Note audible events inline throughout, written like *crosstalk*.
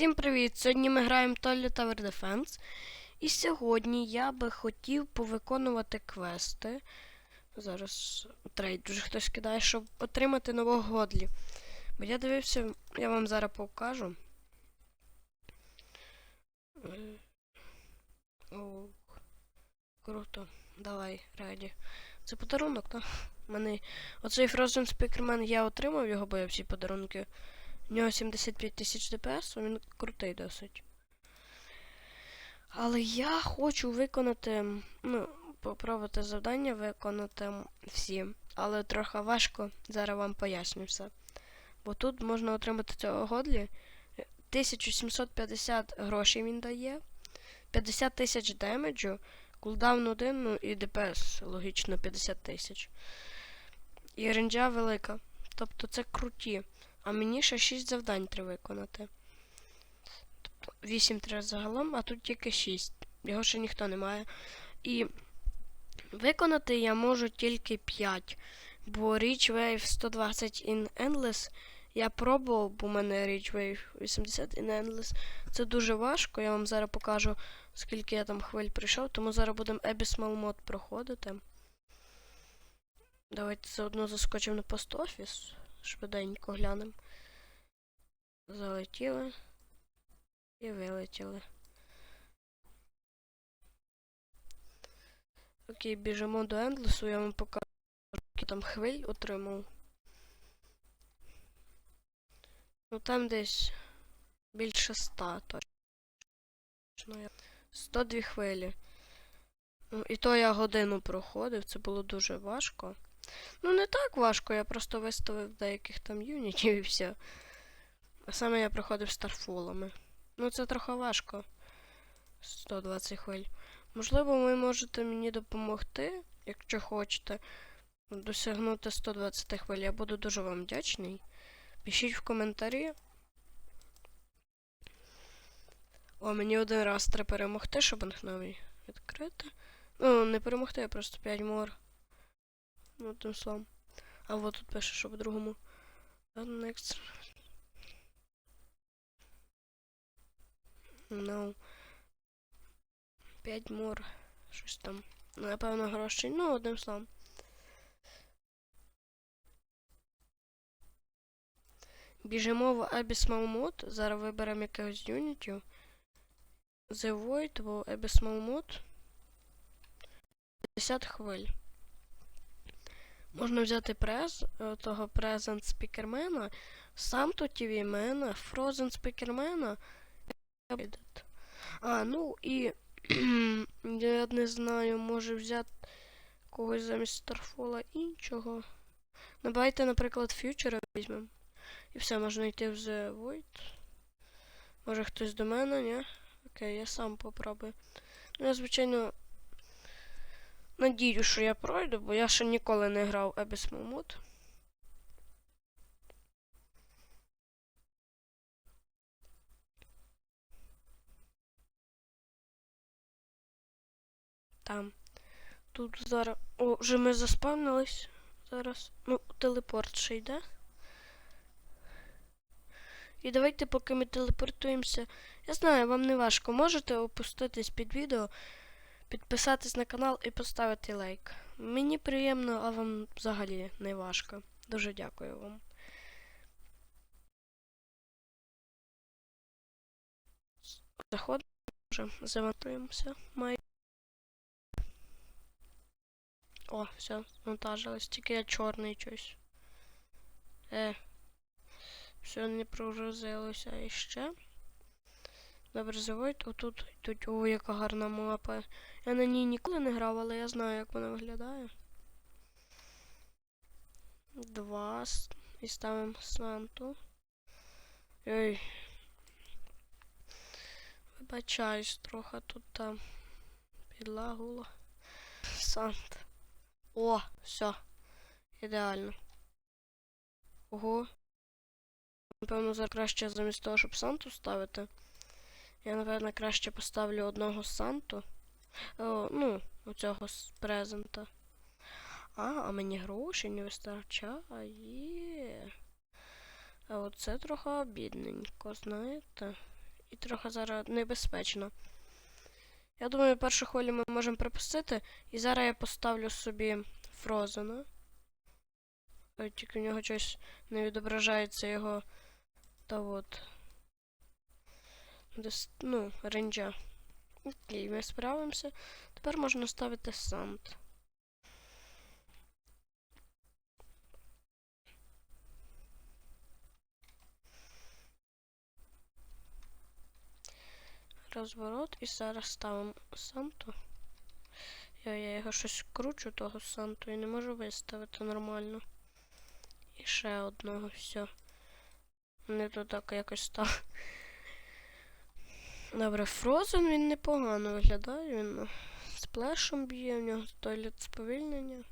Всім привіт! Сьогодні ми граємо Toilet Tower Defense. І сьогодні я би хотів повиконувати квести. Зараз трейд вже хтось кидає, щоб отримати нового Годлі. Бо я дивився, я вам зараз покажу. Е, О, круто. Давай, раді. Це подарунок, так? Мене... Оцей Frozen Speakerman я отримав його, бо я всі подарунки. У нього 75 тисяч ДПС, він крутий досить. Але я хочу виконати, ну, попробувати завдання виконати всі. Але трохи важко, зараз вам поясню все. Бо тут можна отримати цього годлі. 1750 грошей він дає. 50 тисяч демеджу, кулдаун 1, ну і ДПС, логічно, 50 тисяч. І ренджа велика. Тобто це круті. А мені ще 6 завдань треба виконати. Тобто 8 треба загалом, а тут тільки 6. Його ще ніхто не має. І виконати я можу тільки 5. Бо Reach Wave 120 in Endless я пробував, бо в мене Reach Wave 80 in Endless. Це дуже важко. Я вам зараз покажу, скільки я там хвиль прийшов. Тому зараз будемо Abyssmal Mod проходити. Давайте заодно заскочимо на пост-офіс. Швиденько глянемо. Залетіли. І вилетіли. Окей, біжимо до Ендлесу, я вам покажу, скільки там хвиль отримав. Ну там десь більше 100 точно. 102 хвилі. Ну, і то я годину проходив, це було дуже важко. Ну, не так важко, я просто виставив деяких там юнітів і все. А саме я проходив старфолами. Ну, це трохи важко. 120 хвиль. Можливо, ви можете мені допомогти, якщо хочете, досягнути 120 хвиль. Я буду дуже вам вдячний. Пишіть в коментарі. О, мені один раз треба перемогти, щоб новий відкрити. Ну, не перемогти, а просто 5 мор. Ну, тим самим. А вот тут пише, що по-другому. Next. No. 5 мор. Щось там. Ну, Напевно, грошей. Ну, одним словом. Біжимо в Abyssmal Mode. Зараз виберемо якогось юнітів. The Void, в Abyssmal Mode. 50 хвиль. Можна взяти през, е, того Present Speakerman, сам тут TV мена, Speakerman. А, ну і *clears throat* я не знаю, може взяти когось замість Старфола іншого. Ну, давайте, наприклад, Future візьмемо. І все, можна йти в The Void. Може хтось до мене, ні? Окей, я сам попробую. Ну, я, звичайно, Надію, що я пройду, бо я ще ніколи не грав Abyss Mammoth. Там. Тут зараз... О, вже ми заспавнились. Зараз. Ну, телепорт ще йде. І давайте, поки ми телепортуємося. Я знаю, вам не важко. Можете опуститись під відео підписатись на канал і поставити лайк. Мені приємно, а вам взагалі не важко. Дуже дякую вам. Заходимо, вже завантуємося. О, все, монтажилось. Тільки я чорний щось. Е. Все не прогрузилося іще. Добре, заводь. Отут тут о, яка гарна мапа. Я на ній ніколи не грав, але я знаю, як вона виглядає. Два. І ставимо Санту. Ой. Вибачаюсь, трохи тут там підлагуло. Сант. О, все. Ідеально. Ого. Напевно, зараз краще замість того, щоб Санту ставити. Я, напевно, краще поставлю одного Санту. О, ну, оцього з презента. А, а мені грошей не вистачає. А оце трохи бідненько, знаєте. і трохи зараз небезпечно. Я думаю, першу хвилю ми можемо припустити, і зараз я поставлю собі Фрозена. Тільки в нього щось не відображається його. Та от. Дес, ну, ренджа. Окей, ми справимося. Тепер можна ставити сант. Розворот і зараз ставимо Санту. Я, я його щось кручу, того Санту, і не можу виставити нормально. І ще одного, все. Не то так якось став. Добре, Фрозен він непогано виглядає, він сплешом б'є, в нього тойлет сповільнення.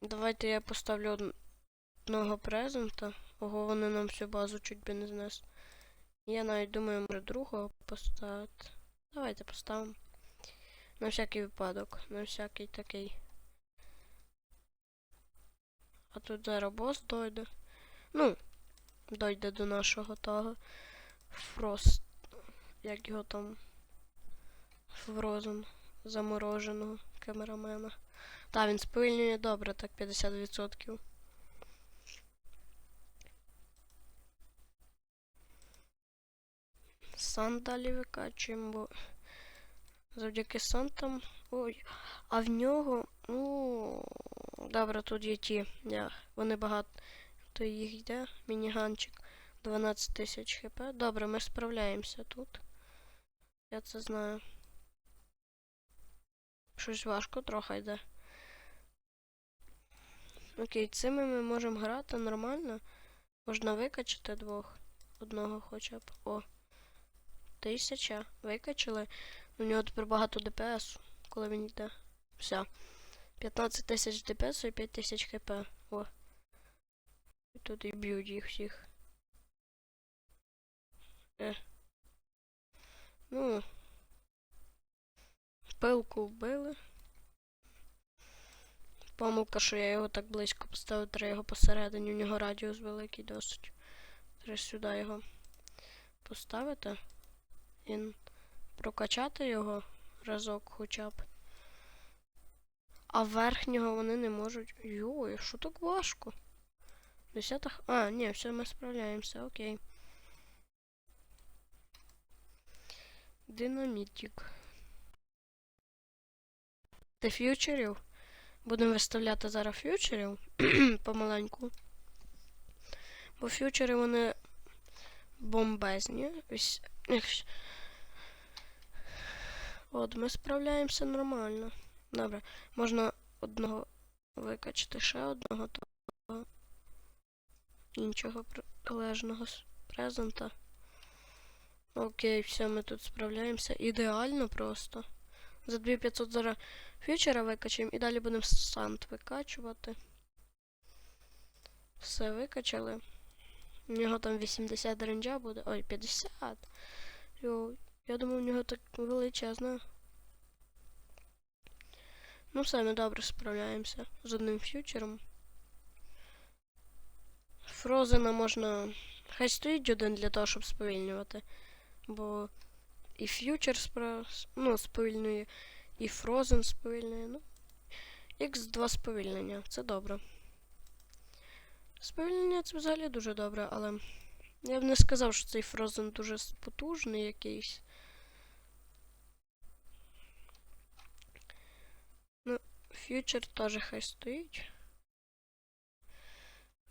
Давайте я поставлю одного презента. Ого, вони нам всю базу чуть би не знес. Я навіть думаю, може другого поставити. Давайте поставимо. На всякий випадок. На всякий такий. А тут зараз бос дойде. Ну, дойде до нашого того. Фрост. Як його там. Фрозен. Замороженого камерамена. Та, він сповільнює добре, так 50%. Сан далі бо завдяки сантам. Ой, а в нього. Ну. Добре, тут є ті. Я, вони багато. То їх йде. Мініганчик. 12 тисяч хп. Добре, ми справляємося тут. Я це знаю. Щось важко трохи йде. Окей, цими ми можемо грати нормально. Можна викачати двох. Одного хоча б. О. Тисяча. Викачали. У нього тепер багато ДПС, коли він йде. Все. 15 тисяч ДПС і 5 тисяч хп. О. І тут і б'ють їх всіх. Е. Ну. Пилку вбили. Помилка, що я його так близько поставив, треба його посередині, у нього радіус великий досить. Треба сюди його поставити. І прокачати його разок хоча б. А верхнього вони не можуть. Йой, що так важко? Десята. А, ні, все, ми справляємося, окей. Динамітик. Ти ф'ючерів? Будемо виставляти зараз ф'ючерів *clears throat* помаленьку. Бо ф'ючери вони бомбезні. Ось, От, ми справляємося нормально. Добре, можна одного викачати, ще одного того іншого протилежного презента. Окей, все, ми тут справляємося. Ідеально просто. За 2500 зараз фьючера викачаємо і далі будемо сант викачувати. Все викачали. У нього там 80 ренджа буде. Ой, 50. Йо, я думаю, у нього так величезна. Ну все, ми добре справляємося з одним фьючером. Фрозена можна. Хай стоїть один для того, щоб сповільнювати. Бо і фьючер спра... ну, сповільнює, і Фрозен сповільнює. Ну. X2 сповільнення. Це добре. Сповільнення це взагалі дуже добре, але я б не сказав, що цей Фрозен дуже потужний якийсь. Ну, фьючер теж хай стоїть.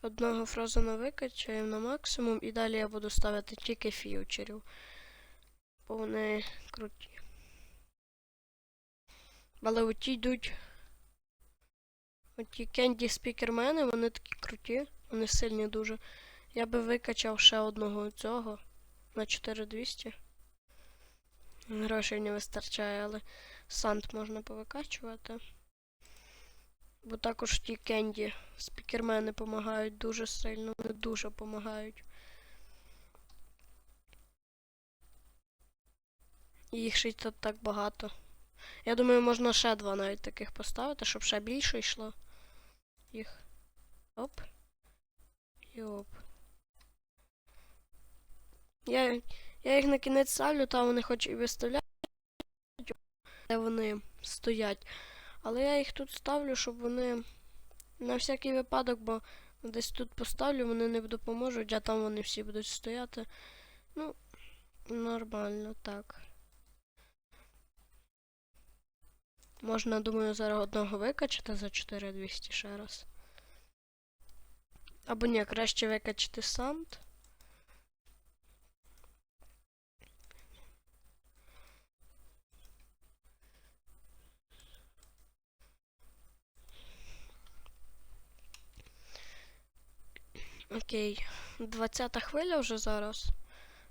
Одного Фрозена викачаємо на максимум, і далі я буду ставити тільки фьючерів. Бо вони круті. Але оті йдуть. Оті кенді спікермени, вони такі круті, вони сильні дуже. Я би викачав ще одного цього на 4200. Грошей не вистачає, але сант можна повикачувати. Бо також ті кенді спікермени допомагають дуже сильно, вони дуже допомагають. Їх ще й тут так багато. Я думаю, можна ще два навіть таких поставити, щоб ще більше йшло. Їх. Оп. І оп. Я, я їх на кінець ставлю, там вони хоч і виставляють, де вони стоять. Але я їх тут ставлю, щоб вони на всякий випадок, бо десь тут поставлю, вони не допоможуть, а там вони всі будуть стояти. Ну, нормально, так. Можна, думаю, зараз одного викачати за 4200 ще раз. Або ні, краще викачати санд. Окей. 20 хвиля вже зараз.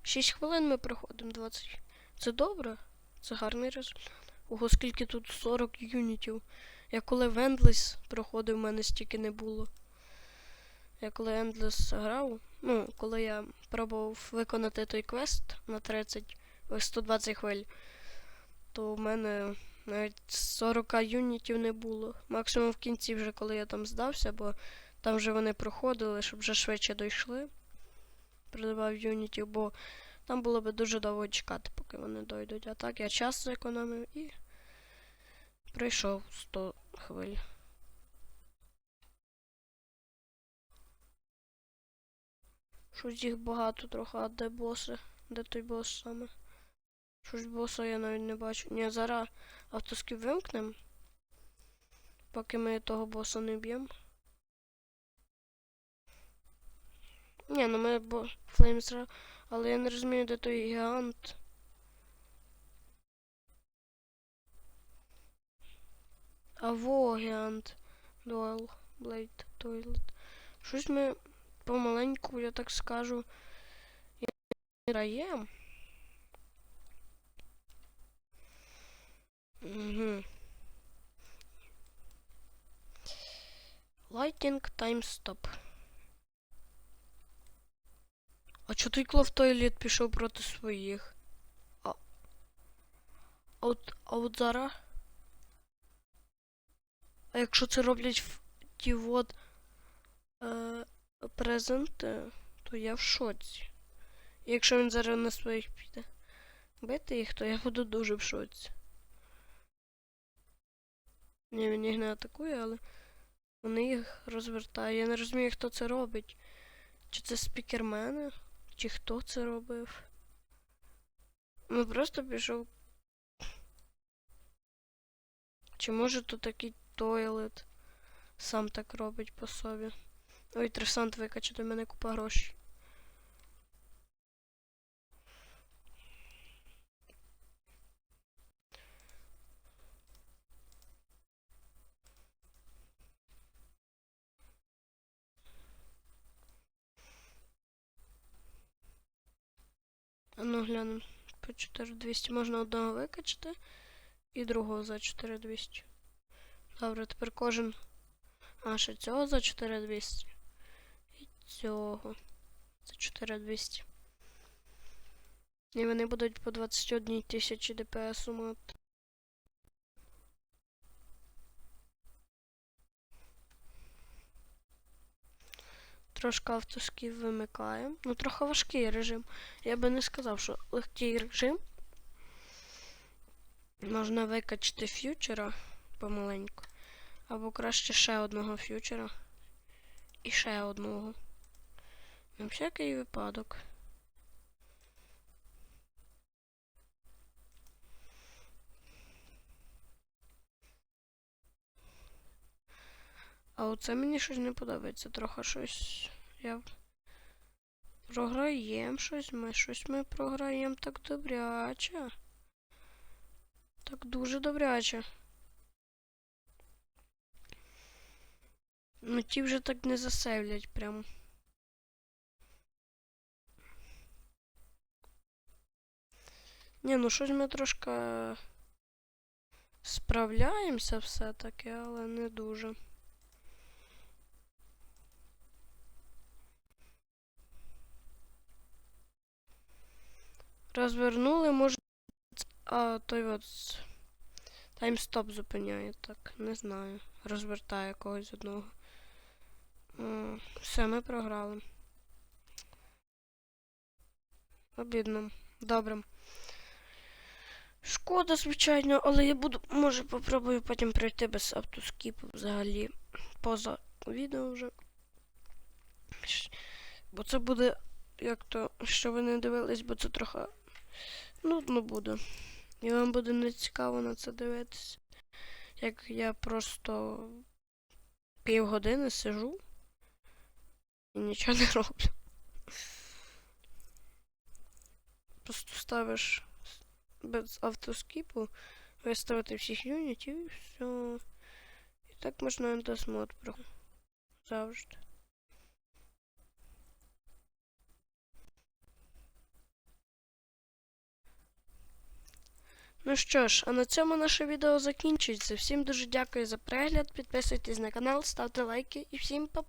6 хвилин ми проходимо 20. Це добре? Це гарний результат. Ого, скільки тут 40 юнітів. Я коли в Endless проходив, в мене стільки не було. Я коли Endless грав, ну, коли я пробував виконати той квест на 30, 120 хвиль, то в мене навіть 40 юнітів не було. Максимум в кінці вже коли я там здався, бо там вже вони проходили, щоб вже швидше дійшли. Придавав юнітів, бо там було би дуже довго чекати, поки вони дойдуть. А так я час зекономив і пройшов 100 хвиль. Щось їх багато трохи, а де боси? Де той бос саме? Щось боса я навіть не бачу. Ні, зараз автоскіп вимкнем. Поки ми того боса не б'ємо. Ні, ну ми бо флеймс, але я не розумію, де той гігант. А во гігант. Дуел. Блейд. Тойлет. Щось ми помаленьку, я так скажу. Граємо. Угу. Lighting time stop. А чо той клав тойлет пішов проти своїх? А, а от, а от зараз? А якщо це роблять в ті от презенти, то я в шоці. Якщо він зараз на своїх піде бити їх, то я буду дуже в шоці. Ні, він їх не атакує, але вони їх розвертають. Я не розумію, хто це робить. Чи це спікермени? Чи хто це робив? Ну просто пішов. Чи може тут такий тойлет сам так робить по собі? Ой, тресант викачати в мене купа грошей. А ну глянемо. По 4200 можна одного викачати і другого за 4200. Добре, тепер кожен. А, ще цього за 4200. Цього за 4200. І вони будуть по 21 тисячі ДПС мати. Трошки автосків вимикаємо. Ну, трохи важкий режим. Я би не сказав, що легкий режим. Можна викачати ф'ючера помаленьку. Або краще ще одного ф'ючера. І ще одного. На всякий випадок. А оце мені щось не подобається. Трохи щось. Я програємо щось, ми щось ми програємо так добряче. Так дуже добряче. Ну ті вже так не засейвлять прям. Ні, ну щось ми трошки справляємося все-таки, але не дуже. Розвернули, може. А, той от. Таймстоп зупиняє, так, не знаю. Розвертає когось одного. Все, ми програли. Обідно. Добре. Шкода, звичайно, але я буду, може, попробую потім пройти без автоскіпу взагалі. Поза відео вже. Бо це буде, як то, що ви не дивились, бо це трохи нудно буде. І вам буде не цікаво на це дивитися. Як я просто півгодини сижу і нічого не роблю. Просто ставиш без автоскіпу, виставити всіх юнітів і все. І так можна ендосмод проходити. Завжди. Ну що ж, а на цьому наше відео закінчується. Всім дуже дякую за перегляд. Підписуйтесь на канал, ставте лайки і всім па